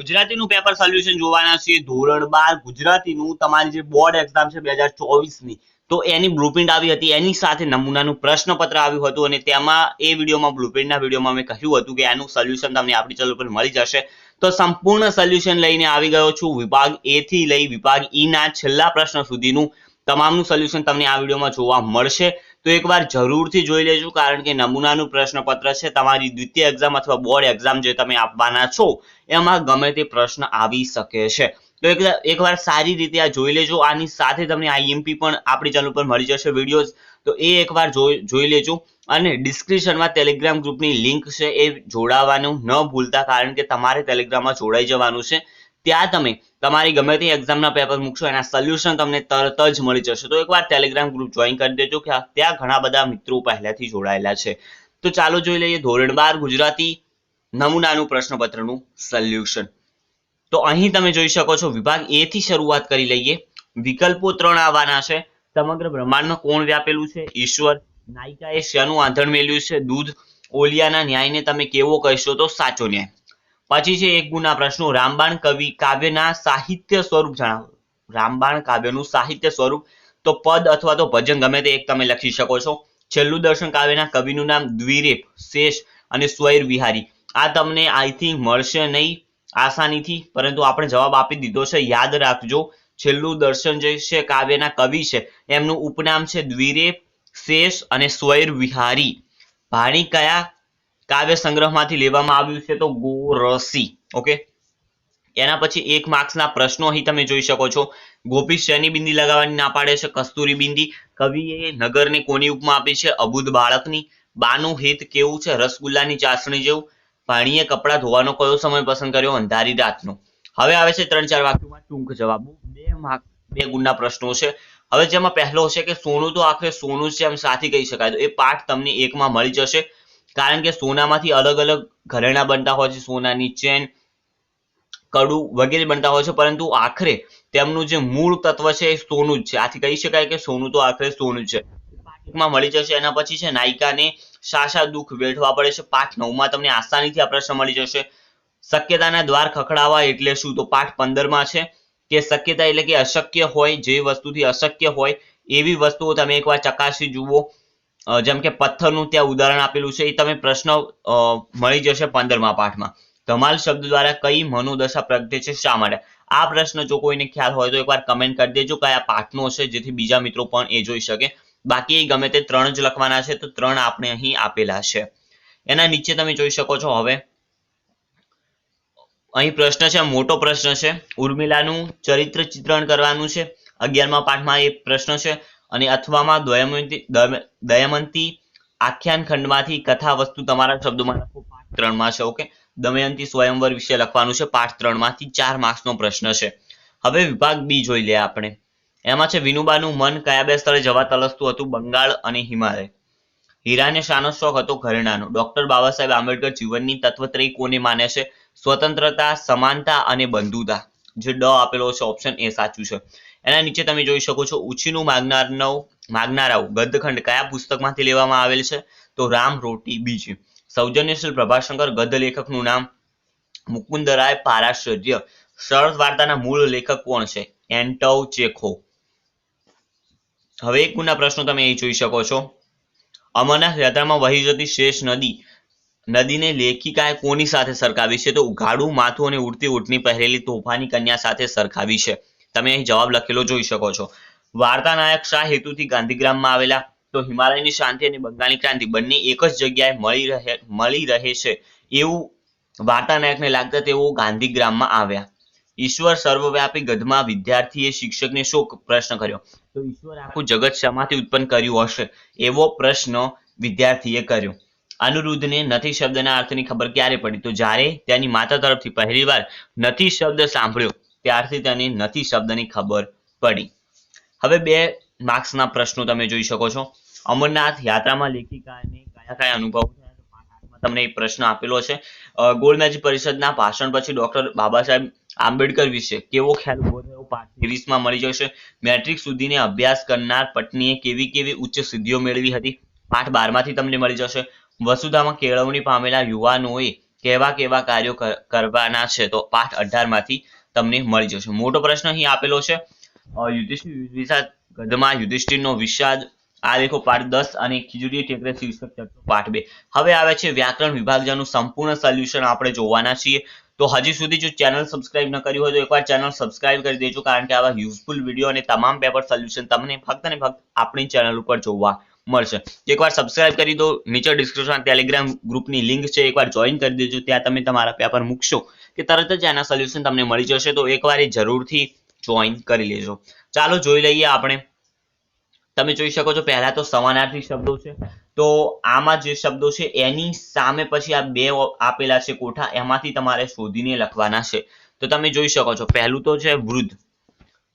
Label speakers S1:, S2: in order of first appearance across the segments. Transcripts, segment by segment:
S1: ગુજરાતીનું paper solution જોવાના છે. ધોરણ બાર ગુજરાતીનું, તમારી જે બોર્ડ એક્ઝામ છે બે હજાર ચોવીસની, તો એની બ્લુપ્રિન્ટ આવી હતી. એની સાથે નમૂનાનું પ્રશ્નપત્ર આવ્યું હતું અને તેમાં એ વિડીયોમાં બ્લુપ્રિન્ટના વિડીયોમાં મેં કહ્યું હતું કે આનું સોલ્યુશન તમને આપણી ચેનલ પર મળી જશે. તો સંપૂર્ણ સોલ્યુશન લઈને આવી ગયો છું. વિભાગ એ થી લઈ વિભાગ ઈ ના છેલ્લા પ્રશ્ન સુધીનું તમામનું સોલ્યુશન તમને આ વિડીયોમાં જોવા મળશે. તો એકવાર જરૂરથી જોઈ લેજો, કારણ કે નમૂનાનું પ્રશ્નપત્ર છે. તમારી દ્વિતીય એક્ઝામ અથવા બોર્ડ એક્ઝામ જે તમે આપવાના છો એમાં ગમે તે પ્રશ્ન આવી શકે છે. તો એક- એકવાર સારી રીતે આ જોઈ લેજો. આની સાથે તમને આઈએમપી પણ આપણી ચેનલ પર મળી જશે વિડીયોઝ તો એ એકવાર જોઈ લેજો. અને ડિસ્ક્રિપ્શનમાં ટેલિગ્રામ ગ્રુપની લિંક છે એ જોડાવાનું. ન ભૂલતા, કારણ કે તમારે ટેલિગ્રામમાં જોડાઈ જવાનું છે. ત્યાં તમે, તમારી ગમે તે એક્ઝામના પેપર મૂકશો, એના સોલ્યુશન તમને તરત જ મળી જશે. તો એકવાર ટેલિગ્રામ ગ્રુપ જોઈન કરી દેજો, કે ત્યાં ઘણા બધા મિત્રો પહેલાથી જોડાયેલા છે. તો ચાલો જોઈ લઈએ ધોરણ બાર ગુજરાતી નમૂનાનું પ્રશ્નપત્રનું સોલ્યુશન તો અહીં તમે જોઈ શકો છો, વિભાગ એ થી શરૂઆત કરી લઈએ. વિકલ્પો ત્રણ આવવાના છે. સમગ્ર બ્રહ્માંડમાં કોણ વ્યાપેલું છે? ઈશ્વર. નાયિકાએ શેનું આંધણ મેળ્યું છે. દૂધ. ઓલિયાના ન્યાયને તમે કેવો કહેશો તો સાચો ન્યાય. પછી છે એક ગુના પ્રશ્નો. રામબાણ કવિ કાવ્યના સાહિત્ય સ્વરૂપ જણાવો. રામબાણ કાવ્યનું સાહિત્ય સ્વરૂપ તો પદ અથવા તો ભજન, ગમે તે એક તમે લખી શકો છો. છેલ્લું દર્શન કાવ્યના કવિનું નામ દ્વિરેપ, શેષ અને સ્વૈર વિહારી આ તમને આઈ થિંક મળશે નહીં આસાનીથી, પરંતુ આપણે જવાબ આપી દીધો છે. યાદ રાખજો, છેલ્લું દર્શન જે છે, કાવ્યના કવિ છે. એમનું ઉપનામ છે દ્વિરે, શેષ અને સ્વૈર વિહારી. ભાણી કયા કાવ્ય સંગ્રહમાંથી લેવામાં આવ્યું છે તો ગોરસી, ઓકે? એના પછી એક માર્ક્સના પ્રશ્નો અહીં તમે જોઈ શકો છો. ગોપી શેની બિંદી લગાવવાની ના પાડે છે, કસ્તુરી બિંદી. કવિએ નગરને કોની ઉપમા આપી છે? અબુધ બાળકની. બાનું હિત કેવું છે? રસગુલ્લાની ચાસણી જેવું. પાણીએ કપડાં ધોવાનો કયો સમય પસંદ કર્યો? અંધારી રાતનો. હવે આવે છે ત્રણ ચાર વાક્યોમાં ટૂંક જવાબો. બે માર્ક બે ગુણના પ્રશ્નો છે. હવે જેમાં પહેલો છે કે સોનું તો આખરે સોનું છે એમ સાથી કહી શકાય. તો એ પાઠ તમને એકમાં મળી જશે. કારણ કે સોનામાંથી અલગ અલગ ઘરેણા બનતા હોય છે. સોનાની ચેન, કડું વગેરે બનતા હોય છે. પરંતુ આખરે તેમનું જે મૂળ તત્વ છે એ સોનું જ છે. આથી કહી શકાય કે સોનું તો આખરે સોનું જ છે. પાઠમાં મળી જશે. એના પછી છે, નાયિકાને શા દુઃખ વેઠવા પડે છે. પાઠ નવમાં તમને આસાનીથી આ પ્રશ્ન મળી જશે. શક્યતાના દ્વાર ખખડાવા એટલે શું? તો પાઠ પંદરમાં છે કે શક્યતા એટલે કે અશક્ય હોય, જે વસ્તુથી અશક્ય હોય, એવી વસ્તુઓ તમે એકવાર ચકાસી જુઓ. જેમ કે પથ્થરનું ત્યાં ઉદાહરણ આપેલું છે. એ તમે પ્રશ્ન મળી જશે પંદરમા પાઠમાં. ધમાલ શબ્દ દ્વારા કઈ મનોદશા પ્રગટે છે? શા માટે? આ પ્રશ્ન જો કોઈને ખ્યાલ હોય તો એકવાર કમેન્ટ કરી દેજો. કયા પાઠનો છે? જેથી બીજા મિત્રો પણ એ જોઈ શકે. બાકી ગમે તે ત્રણ જ લખવાના છે, તો ત્રણ આપણે અહીં આપેલા છે. એના નીચે તમે જોઈ શકો છો હવે. અહીં પ્રશ્ન છે, મોટો પ્રશ્ન છે. ઉર્મિલાનું ચરિત્ર ચિત્રણ કરવાનું છે. અગિયારમા પાઠમાં એ પ્રશ્ન છે. અને અથવામાં દયમંતી દય- દયમંતી આખ્યાન ખંડમાંથી કથા વસ્તુ તમારા શબ્દોમાં લખો. પાઠ ત્રણમાં છે, ઓકે? દમયંતી સ્વયંવર વિશે લખવાનું છે. પાઠ ત્રણમાંથી ચાર માર્ક્સનો પ્રશ્ન છે. હવે વિભાગ બી જોઈ લઈએ આપણે. એમાં છે, વિનુબાનું મન કયા બે સ્થળે જવા તલસતું હતું? બંગાળ અને હિમાલય. હીરાને શાનો શોખ હતો ઘરેણાનો. ડોક્ટર બાબા સાહેબ આંબેડકર જીવનની તત્વત્રય કોને માને છે? સ્વતંત્રતા, સમાનતા અને બંધુતા. જે ડ આપેલો છે ઓપ્શન એ સાચું છે. એના નીચે તમે જોઈ શકો છો, ઉછીનું માગનારનો, માગનારાઓ. ગદ્યખંડ કયા પુસ્તકમાંથી લેવામાં આવેલ છે? તો રામ રોટી બીજી. સૌજન્યશીલ પ્રભાશંકર ગદ્ય લેખકનું નામ મુકુંદરાય પારાશર્ય. સરળ વાર્તાના મૂળ લેખક કોણ છે? એન્ટવ ચેખો. હવે એક ગુના પ્રશ્નો તમે અહીં જોઈ શકો છો. અમરનાથ યાત્રામાં વહી જતી શેષ નદી, નદીને લેખિકાએ કોની સાથે સરખાવી છે? તો ઉઘાડું, માથું અને ઉડતી ઉઠની પહેરેલી તોફાની કન્યા સાથે સરખાવી છે. તમે અહીં જવાબ લખેલો જોઈ શકો છો. વાર્તા નાયક શા હેતુથી ગાંધીગ્રામમાં આવેલા. તો હિમાલયની શાંતિ અને બંગાળની ક્રાંતિ બંને એક જ જગ્યાએ મળી રહે મળી રહે છે. એવું વાર્તા નાયકને લાગતા તેઓ ગાંધીગ્રામમાં આવ્યા. ઈશ્વર સર્વવ્યાપી ગધમાં વિદ્યાર્થીએ શિક્ષકને શું પ્રશ્ન કર્યો. તો ઈશ્વર આખું જગત શામાંથી ઉત્પન્ન કર્યું હશે? એવો પ્રશ્ન વિદ્યાર્થીએ કર્યો. અનુરુદ્ધને નથી શબ્દના અર્થની ખબર ક્યારે પડી? તો જ્યારે તેની માતા તરફથી પહેલીવાર નથી શબ્દ સાંભળ્યો, ત્યારથી તેને નથી શબ્દની ખબર પડી. હવે બે માર્ક્સના પ્રશ્નો તમે જોઈ શકો છો. અમરનાથ યાત્રામાં લેખિકાને કયા કયા અનુભવ તમને એ પ્રશ્ન આપેલો છે. ગોળમેજી પરિષદના ભાષણ પછી ડોક્ટર બાબા સાહેબ આંબેડકર વિશે કેવો ખ્યાલ ઊભો થયો? ત્રેવીસમાં મળી જશે. મેટ્રિક સુધીને અભ્યાસ કરનાર પત્નીએ કેવી કેવી ઉચ્ચ સિદ્ધિઓ મેળવી હતી? પાઠ બારમાંથી તમને મળી જશે. વસુધામાં કેળવણી પામેલા યુવાનોએ કેવા કેવા કાર્યો કર- કરવાના છે તો પાઠ અઢારમાંથી તમને મળી જશે. મોટો પ્રશ્ન અહીં આપેલો છે. યુધિષ્ઠિર વિષાદ ગધમાં યુધિષ્ઠિરનો વિષાદ આ દેખો પાઠ દસ અને ખીજડી ટેકરે શીર્ષક ચર્ચો પાઠ બે. હવે આવે છે વ્યાકરણ વિભાજનનું સંપૂર્ણ સોલ્યુશન આપણે જોવાના છીએ. તો હજી સુધી જો ચેનલ સબસ્ક્રાઇબ ન કર્યું હોય તો એકવાર ચેનલ સબસ્ક્રાઇબ કરી દેજો કારણ કે આવા યુઝફુલ વીડિયો અને તમામ પેપર સોલ્યુશન તમને ફક્ત ને ફક્ત આપણી ચેનલ ઉપર જોવા મળશે. એકવાર સબસ્ક્રાઇબ કરી દો, નીચે ડિસ્ક્રિપ્શનમાં ટેલિગ્રામ ગ્રુપની લિંક છે, એકવાર જોઈન કરી દેજો, ત્યાં તમે તમારા પેપર મૂકશો કે તરત જ આના સોલ્યુશન તમને મળી જશે. તો એકવાર એ જરૂરથી જોઈન કરી લેજો. ચાલો જોઈ લઈએ આપણે તમે જોઈ શકો છો, પહેલા તો સમાનાર્થી શબ્દો છે. તો આમાં જે શબ્દો છે, એની સામે પછી આ બે આપેલા છે કોઠા, એમાંથી તમારે શોધીને લખવાના છે. તો તમે જોઈ શકો છો, પહેલું તો છે વૃદ્ધ.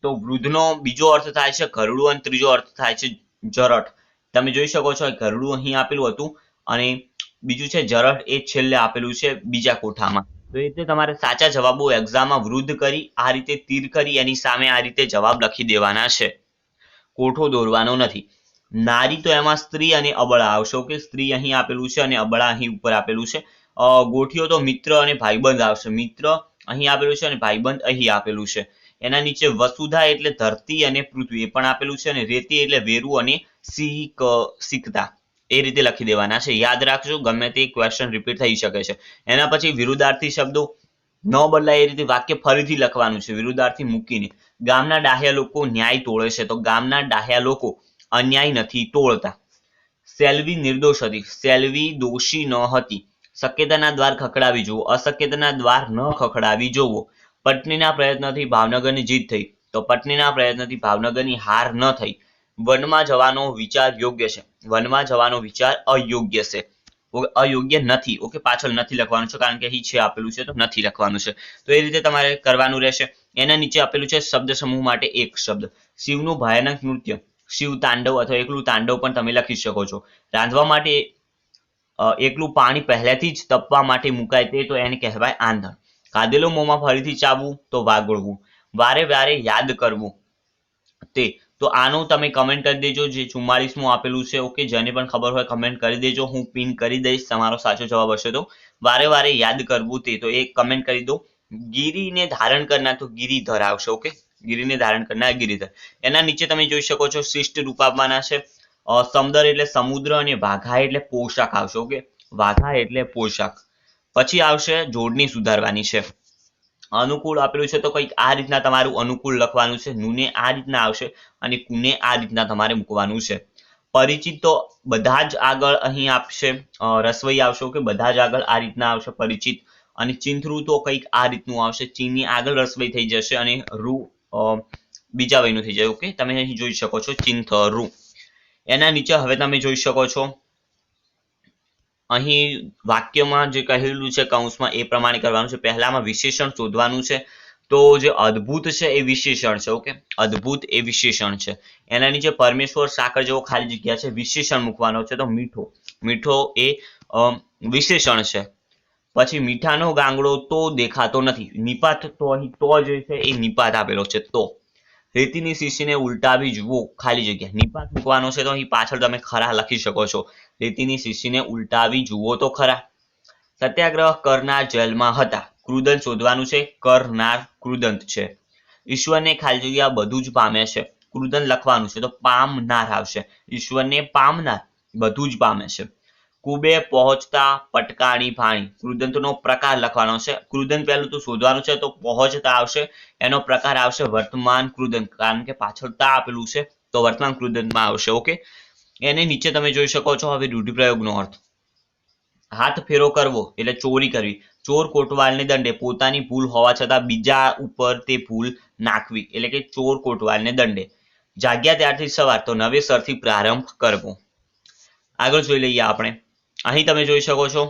S1: તો વૃદ્ધનો બીજો અર્થ થાય છે ઘરડું અને ત્રીજો અર્થ થાય છે જરઠ. તમે જોઈ શકો છો ઘરડું અહીં આપેલું હતું અને બીજું છે જરઠ એ છેલ્લે આપેલું છે બીજા કોઠામાં. તો એ રીતે તમારે સાચા જવાબો એક્ઝામમાં વૃદ્ધ કરી, આ રીતે તીર કરી, એની સામે આ રીતે જવાબ લખી દેવાના છે. કોઠો દોરવાનો નથી. નારી તો એમાં સ્ત્રી અને અબળા. આવશે ઓકે સ્ત્રી અહીં આપેલું છે અને અબળા અહીં ઉપર આપેલું છે. ગોઠિયો તો મિત્ર અને ભાઈબંધ આવશે. મિત્ર અહીં આપેલું છે અને ભાઈબંધ અહીં આપેલું છે. એના નીચે વસુધા એટલે ધરતી અને પૃથ્વી એ પણ આપેલું છે અને રેતી એટલે વેરુ અને સિક સિકતા. એ રીતે લખી દેવાના છે. યાદ રાખજો, ગમે તે ક્વેશ્ચન રિપીટ થઈ શકે છે. એના પછી વિરુદ્ધાર્થી શબ્દો. ન બદલાય એ રીતે વાક્ય ફરીથી લખવાનું છે. વિરુદ્ધાર્થી મૂકીને. ગામના ડાહ્યા લોકો ન્યાય તોડે છે. તો ગામના ડાહ્યા લોકો અન્યાય નથી તોડતા સેલ્વી નિર્દોષ હતી. સેલ્વી દોષી ન હતી. શક્યતાના દ્વાર ખખડાવી જુઓ. અશક્યતાના દ્વાર ન ખખડાવી જોવો પત્નીના પ્રયત્નથી ભાવનગરની જીત થઈ. તો પત્નીના પ્રયત્નથી ભાવનગરની હાર ન થઈ. વનમાં જવાનો વિચાર યોગ્ય છે. વનમાં જવાનો વિચાર અયોગ્ય છે. અયોગ્ય નથી. ઓકે, પાછળ નથી લખવાનું છે, કારણ કે અહીં છે આપેલું છે, તો નથી લખવાનું છે. તો એ રીતે તમારે કરવાનું રહેશે. એના નીચે આપેલું છે શબ્દ સમૂહ માટે એક શબ્દ. શિવનું ભયાનક નૃત્ય, શિવ તાંડવ અથવા એકલું તાંડવ પણ તમે લખી શકો છો. રાંધવા માટે એકલું પાણી પહેલેથી જ તપવા માટે મુકાય તે, તો એને કહેવાય આંધણ. કાદેલો મોંમાં ફરીથી ચાવવું, તો વાગોળવું. વારે વારે યાદ કરવું, તે. તો આનું તમે કમેન્ટ કરી દેજો, જે ચુમ્માલીસમું આપેલું છે ઓકે જેને પણ ખબર હોય કમેન્ટ કરી દેજો, હું પિન કરી દઈશ, તમારો સાચો જવાબ હશે તો. વારે વારે યાદ કરવું તે, તો એ કમેન્ટ કરી દો. ગીરીને ધારણ કરનાર તો ગિરિધર આવશે ઓકે ગિરીને ધારણ કરનાર ગિરિધર. એના નીચે તમે જોઈ શકો છો, શિષ્ટ રૂપાવવાના છે. સમદર એટલે સમુદ્ર અને વાઘા એટલે પોશાક આવશે ઓકે વાઘા એટલે પોશાક. પછી આવશે જોડણી સુધારવાની છે. અનુકૂળ આપેલું છે તો કંઈક આ રીતના તમારું અનુકૂળ લખવાનું છે, નુને આ રીતના આવશે અને કુને આ રીતના તમારે મૂકવાનું છે. પરિચિત તો બધા જ આગળ અહીં આપશે રસવઈ આવશે કે બધા જ આગળ આ રીતના આવશે પરિચિત અને ચિંથરું તો કંઈક આ રીતનું આવશે, ચીની આગળ રસવઈ થઈ જશે અને રૂ બીજા વયનું થઈ જાય. ઓકે? તમે અહીં જોઈ શકો છો ચિંથરું. એના નીચે હવે તમે જોઈ શકો છો અહીં વાક્યમાં જે કહેલું છે કૌંસમાં એ પ્રમાણે કરવાનું છે. પહેલામાં વિશેષણ શોધવાનું છે. તો જે અદ્ભુત છે એ વિશેષણ છે, ઓકે? અદ્ભુત એ વિશેષણ છે. એના નીચે પરમેશ્વર સાકર જેવો ખાલી જગ્યા છે, વિશેષણ મૂકવાનો છે. તો મીઠો. મીઠો એ વિશેષણ છે. પછી મીઠાનો ગાંગડો તો દેખાતો નથી. નિપાત તો અહીં તો જે છે, એ નિપાત આપેલો છે. તો રેતીની શીશીને ઉલટાવી જુઓ, ખાલી જગ્યા. નિપાત મૂકવાનો છે તો અહીં પાછળ તમે ખરા લખી શકો છો. રેતીની શીશીને ઉલટાવી જુઓ તો ખરા. સત્યાગ્રહ કરનાર જેલમાં હતા. ક્રુદંત શોધવાનું છે, કરનાર ક્રુદંત છે. ઈશ્વરને ખાલી જગ્યા બધું જ પામે છે. ક્રુદંત લખવાનું છે તો પામનાર આવશે. ઈશ્વરને પામનાર બધું જ પામે છે. કુબે પહોંચતા પટકાણી ભાણી. કૃદંતનો પ્રકાર લખવાનો છે. કૃદંત પહેલું તો શોધવાનું છે તો પહોંચતા આવશે. એનો પ્રકાર આવશે વર્તમાન કૃદંત કારણ કે પાછળ તા આપેલું છે તો વર્તમાન કૃદંતમાં આવશે. ઓકે? એને નીચે તમે જોઈ શકો છો હવે રૂઢિપ્રયોગનો અર્થ. હાથ ફેરો કરવો એટલે ચોરી કરવી. ચોર કોટવાલને દંડે. પોતાની ભૂલ હોવા છતાં બીજા ઉપર તે ભૂલ નાખવી. એટલે કે ચોર કોટવાલને દંડે. જાગ્યા ત્યારથી સવાર. તો નવેસરથી પ્રારંભ કરવો. આગળ જોઈ લઈએ આપણે. અહીં તમે જોઈ શકો છો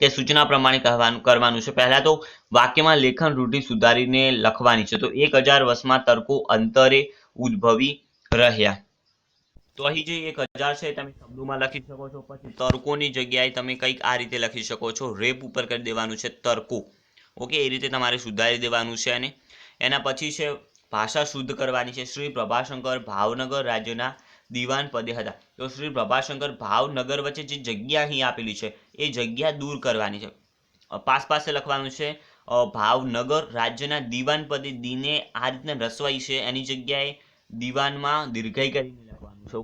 S1: કે સૂચના પ્રમાણે કહેવાનું કરવાનું છે. પહેલા તો વાક્યમાં લેખન રૂઢિ સુધારીને લખવાની છે. તો એક હજાર વર્ષમાં તર્કો અંતરે ઉદ્ભવી રહ્યા. તો અહીં જે એક હજાર છે, તમે શબ્દોમાં લખી શકો છો. પછી તર્કોની જગ્યાએ તમે કંઈક આ રીતે લખી શકો છો. રેપ ઉપર કરી દેવાનું છે તર્કો. ઓકે એ રીતે તમારે સુધારી દેવાનું છે અને એના પછી છે ભાષા શુદ્ધ કરવાની છે. શ્રી પ્રભાશંકર ભાવનગર રાજ્યના દિવાન પદે હતા. તો શ્રી પ્રભાશંકર ભાવનગર વચ્ચે જે જગ્યા અહીં આપેલી છે, એ જગ્યા દૂર કરવાની છે. પાસ પાસે લખવાનું છે ભાવનગર રાજ્યના દિવાન પદે દીને આ રીતના રસવાઈ છે, એની જગ્યાએ દીવાનમાં દીર્ઘાઈ કરીને લખવાનું છે?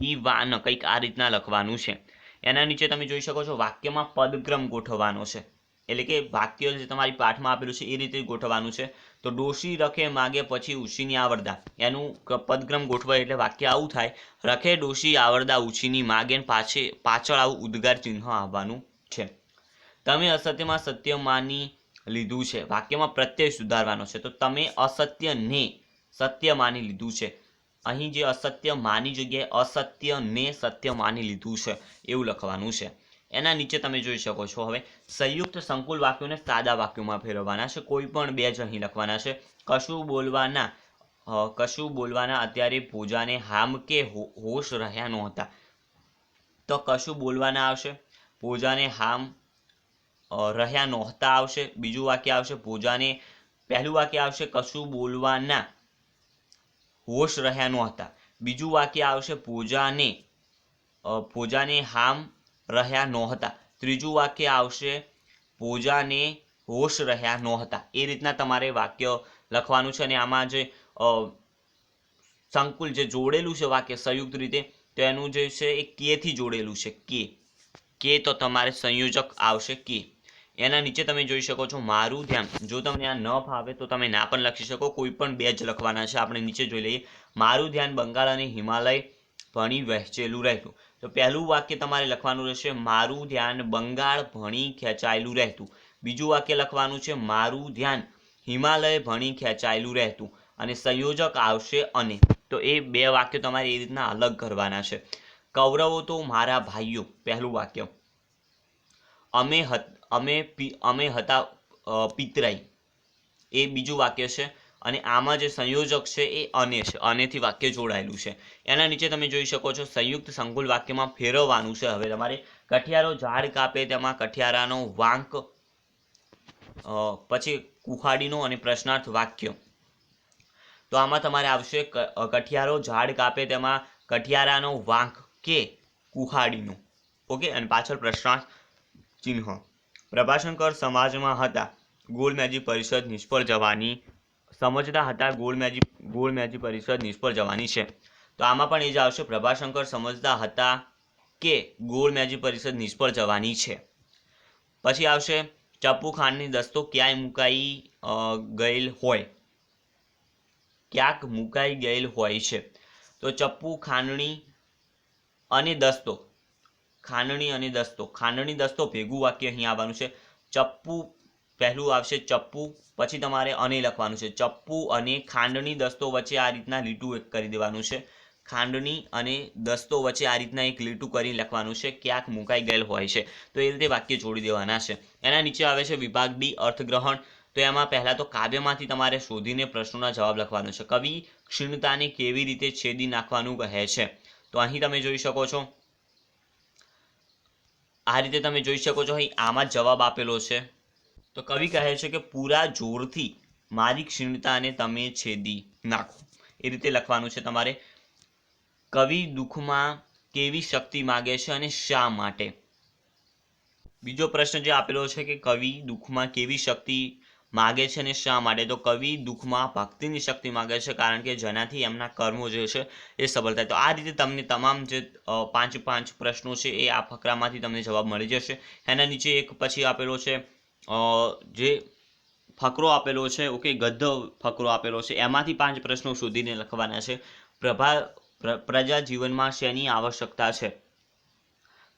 S1: દીવાન કંઈક આ રીતના લખવાનું છે. એના નીચે તમે જોઈ શકો છો, વાક્યમાં પદક્રમ ગોઠવવાનો છે. એટલે કે વાક્ય જે તમારી પાઠમાં આપેલું છે એ રીતે ગોઠવવાનું છે. તો ડોશી રખે માગે પછી ઉછીની આવરદા. એનું પદક્રમ ગોઠવાય એટલે વાક્ય આવું થાય. રખે ડોશી આવરદા ઉછીની માગે પાછે, પાછળ આવું ઉદ્ગાર ચિહ્ન આવવાનું છે. તમે અસત્યમાં સત્ય માની લીધું છે. વાક્યમાં પ્રત્યય સુધારવાનો છે. તો તમે અસત્યને સત્ય માની લીધું છે. અહીં જે અસત્ય માની જગ્યાએ અસત્યને સત્ય માની લીધું છે. એવું લખવાનું છે. એના નીચે તમે જોઈ શકો છો. હવે સંયુક્ત સંકુલ વાક્યોને સાદા વાક્યોમાં ફેરવવાના છે. કોઈ પણ બે જ અહીં લખવાના છે. કશું બોલવાના કશું બોલવાના અત્યારે પૂજાને હામ કે હોશ રહ્યા નહોતા. તો કશું બોલવાના આવશે? પૂજાને હામ રહ્યા નહોતા આવશે. બીજું વાક્ય આવશે, પૂજાને પહેલું વાક્ય આવશે, કશું બોલવાના હોશ રહ્યા નહોતા. બીજું વાક્ય આવશે, પૂજાને પૂજાને હામ રહ્યા નહોતા. ત્રીજું વાક્ય આવશે, પૂજાને હોશ રહ્યા નહોતા. એ રીતના તમારે વાક્ય લખવાનું છે અને આમાં જે સંકુલ જે જોડેલું છે વાક્ય સંયુક્ત રીતે, તો એનું જે છે એ કેથી જોડેલું છે, કે. કે તો તમારે સંયોજક આવશે, કે. એના નીચે તમે જોઈ શકો છો મારું ધ્યાન. જો તમને આ ન ફાવે તો તમે ના પણ લખી શકો, કોઈ પણ બે જ લખવાના છે. આપણે નીચે જોઈ લઈએ. મારું ધ્યાન બંગાળ અને હિમાલય ભણી વહેંચેલું રહેતું. તો પહેલું વાક્ય તમારે લખવાનું રહેશે, મારું ધ્યાન બંગાળ ભણી ખેંચાયેલું રહેતું. બીજું વાક્ય લખવાનું છે, મારું ધ્યાન હિમાલય ભણી ખેંચાયેલું રહેતું. અને સંયોજક આવશે, અને. તો એ બે વાક્યો તમારે એ રીતના અલગ કરવાના છે. કૌરવો તો મારા ભાઈઓ. પહેલું વાક્ય. અમે અમે અમે હતા પિતરાઈ. એ બીજું વાક્ય છે. અને આમાં જે સંયોજક છે એ અને છે. અનેથી વાક્ય જોડાયેલું છે. એના નીચે તમે જોઈ શકો છો સંયુક્ત સંકુલ વાક્યમાં ફેરવવાનું છે. હવે તમારે કઠિયારો ઝાડ કાપે તેમાં કઠિયારાનો વાંક પછી કુહાડીનો અને પ્રશ્નાર્થ વાક્ય. તો આમાં તમારે આવશે કઠિયારો ઝાડ કાપે તેમાં કઠિયારાનો વાંક કે કુહાડીનો. ઓકે? અને પાછળ પ્રશ્નાર્થ ચિહ્ન. પ્રભાશંકર સમાજમાં હતા. ગોળમેજી પરિષદ નિષ્ફળ જવાની સમજતા હતા ગોળ મેજી ગોળ મેજી પરિષદ નિષ્ફળ જવાની છે. તો આમાં પણ એ જ આવશે. પ્રભાશંકર સમજતા હતા કે ગોળ મેજી પરિષદ નિષ્ફળ જવાની છે. પછી આવશે, ચપ્પુ ખાનની દસ્તો ક્યાંય મુકાઈ ગયેલ હોય? ક્યાંક મુકાઈ ગયેલ હોય છે. તો ચપ્પુ ખાંડણી અને દસ્તો ખાંડણી અને દસ્તો ખાંડણી દસ્તો ભેગું વાક્ય અહીં આવવાનું છે. ચપ્પુ પહેલું આવશે ચપ્પુ, પછી તમારે અને લખવાનું છે. ચપ્પુ અને ખાંડની દસ્તો વચ્ચે આ રીતના લીટું એક કરી દેવાનું છે. ખાંડની અને દસ્તો વચ્ચે આ રીતના એક લીટું કરી લખવાનું છે. ક્યાંક મુકાઈ ગયેલ હોય છે. તો એ રીતે વાક્ય જોડી દેવાના છે. એના નીચે આવે છે વિભાગ બી અર્થગ્રહણ. તો એમાં પહેલાં તો કાવ્યમાંથી તમારે શોધીને પ્રશ્નોના જવાબ લખવાનો છે. કવિ ક્ષીણતાને કેવી રીતે છેદી નાખવાનું કહે છે? તો અહીં તમે જોઈ શકો છો. આ રીતે તમે જોઈ શકો છો અહીં આમાં જવાબ આપેલો છે. તો કવિ કહે છે કે પૂરા જોરથી મારી ક્ષીણતાને તમે છેદી નાખો. એ રીતે લખવાનું છે તમારે. કવિ દુઃખમાં કેવી શક્તિ માગે છે અને શા માટે? બીજો પ્રશ્ન જે આપેલો છે કે કવિ દુઃખમાં કેવી શક્તિ માગે છે અને શા માટે? તો કવિ દુઃખમાં ભક્તિની શક્તિ માગે છે કારણ કે જેનાથી એમના કર્મો જે છે એ સફળ થાય. તો આ રીતે તમને તમામ જે પાંચ પાંચ પ્રશ્નો છે એ આ ફકરામાંથી તમને જવાબ મળી જશે. એના નીચે એક પછી આપેલો છે જે ફકરો આપેલો છે ઓકે ગદ્ય ફકરો આપેલો છે, એમાંથી પાંચ પ્રશ્નો શોધીને લખવાના છે. પ્રભા, પ્ર- પ્રજા જીવનમાં શેની આવશ્યકતા છે?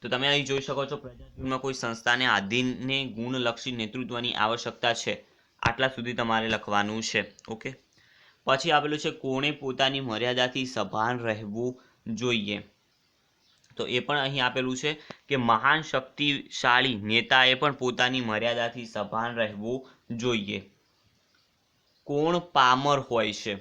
S1: તો તમે અહીં જોઈ શકો છો, પ્રજા જીવનમાં કોઈ સંસ્થાને આધીનને ગુણલક્ષી નેતૃત્વની આવશ્યકતા છે. આટલા સુધી તમારે લખવાનું છે, ઓકે? પછી આપેલું છે, કોણે પોતાની મર્યાદાથી સભાન રહેવું જોઈએ? તો એ પણ અહીં આપેલું છે કે મહાન શક્તિશાળી નેતાએ પણ પોતાની મર્યાદાથી સભાન રહેવું જોઈએ. કોણ પામર હોય છે?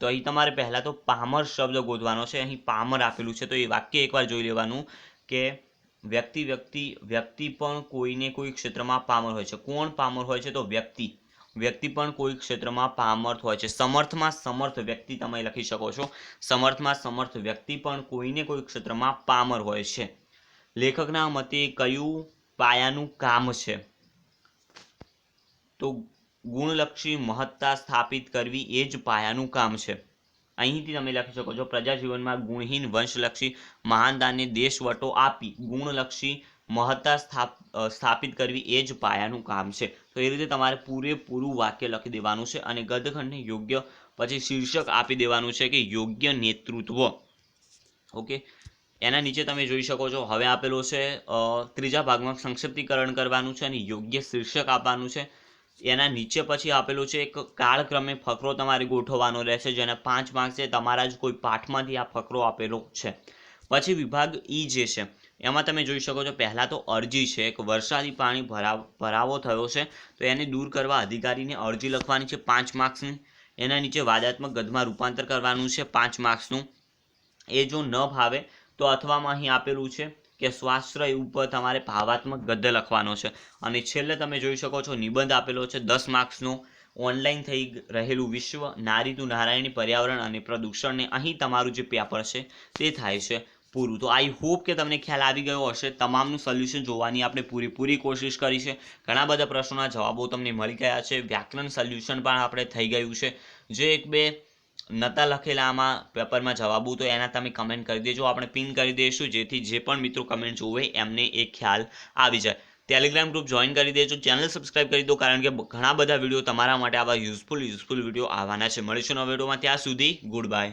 S1: તો અહીં તમારે પહેલાં તો પામર શબ્દ ગોતવાનો છે. અહીં પામર આપેલું છે. તો એ વાક્ય એકવાર જોઈ લેવાનું કે વ્યક્તિ વ્યક્તિ વ્યક્તિ પણ કોઈને કોઈ ક્ષેત્રમાં પામર હોય છે. કોણ પામર હોય છે? તો વ્યક્તિ. વ્યક્તિ પણ કોઈ ક્ષેત્રમાં પામર્થ હોય છે. સમર્થમાં સમર્થ વ્યક્તિ તમે લખી શકો છો. સમર્થમાં સમર્થ વ્યક્તિ પણ કોઈને કોઈ ક્ષેત્રમાં પામર હોય છે. લેખકના મતે કયું પાયાનું કામ છે? તો ગુણલક્ષી મહત્તા સ્થાપિત કરવી એ જ પાયાનું કામ છે. અહીંથી તમે લખી શકો છો, પ્રજાજીવનમાં ગુણહીન વંશલક્ષી મહાનતાને દેશવટો આપી. ગુણલક્ષી મહત્તા સ્થાપ સ્થાપિત કરવી એ જ પાયાનું કામ છે. તો એ રીતે તમારે પૂરેપૂરું વાક્ય લખી દેવાનું છે અને ગદખંડને યોગ્ય પછી શીર્ષક આપી દેવાનું છે કે યોગ્ય નેતૃત્વ. ઓકે? એના નીચે તમે જોઈ શકો છો, હવે આપેલો છે ત્રીજા ભાગમાં સંક્ષિપ્તીકરણ કરવાનું છે અને યોગ્ય શીર્ષક આપવાનું છે. એના નીચે પછી આપેલું છે એક કાળક્રમે ફકરો તમારે ગોઠવવાનો રહેશે, જેના પાંચ માર્ક્સ છે તમારા જ કોઈ પાઠમાંથી આ ફકરો આપેલો છે. પછી વિભાગ ઈ જે છે એમાં તમે જોઈ શકો છો, પહેલાં તો અરજી છે, એક વરસાદી પાણી ભરાવ, ભરાવો થયો છે, તો એને દૂર કરવા અધિકારીને અરજી લખવાની છે, પાંચ માર્ક્સની. એના નીચે વાદાત્મક ગદમાં રૂપાંતર કરવાનું છે, પાંચ માર્ક્સનું. એ જો ન ભાવે તો અથવામાં અહીં આપેલું છે કે સ્વાશ્રય ઉપર તમારે ભાવાત્મક ગદ્ય લખવાનો છે. અને છેલ્લે તમે જોઈ શકો છો, નિબંધ આપેલો છે, દસ માર્ક્સનો. ઓનલાઈન થઈ રહેલું વિશ્વ નારી તું નારાયણી પર્યાવરણ અને પ્રદૂષણને અહીં તમારું જે પેપર છે, તે થાય છે. પૂરું. તો આઈ હોપ કે તમને ખ્યાલ આવી ગયો હશે. તમામનું સોલ્યુશન જોવાની આપણે પૂરેપૂરી કોશિશ કરી છે. ઘણા બધા પ્રશ્નોના જવાબો તમને મળી ગયા છે. વ્યાકરણ સોલ્યુશન પણ આપણે થઈ ગયું છે. જે એક બે નતા લખેલા આમાં પેપરમાં જવાબો, તો એના તમે કમેન્ટ કરી દેજો. આપણે પિન કરી દઈશું. જેથી જે પણ મિત્રો કમેન્ટ જોવે, એમને એ ખ્યાલ આવી જાય. ટેલિગ્રામ ગ્રુપ જોઈન કરી દેજો. ચેનલ સબસ્ક્રાઇબ કરી દો, કારણ કે ઘણા બધા વીડિયો તમારા માટે આવા યુઝફુલ યુઝફુલ વીડિયો આવવાના છે. મળીશું નવા વિડીયોમાં ત્યાં સુધી ગુડ બાય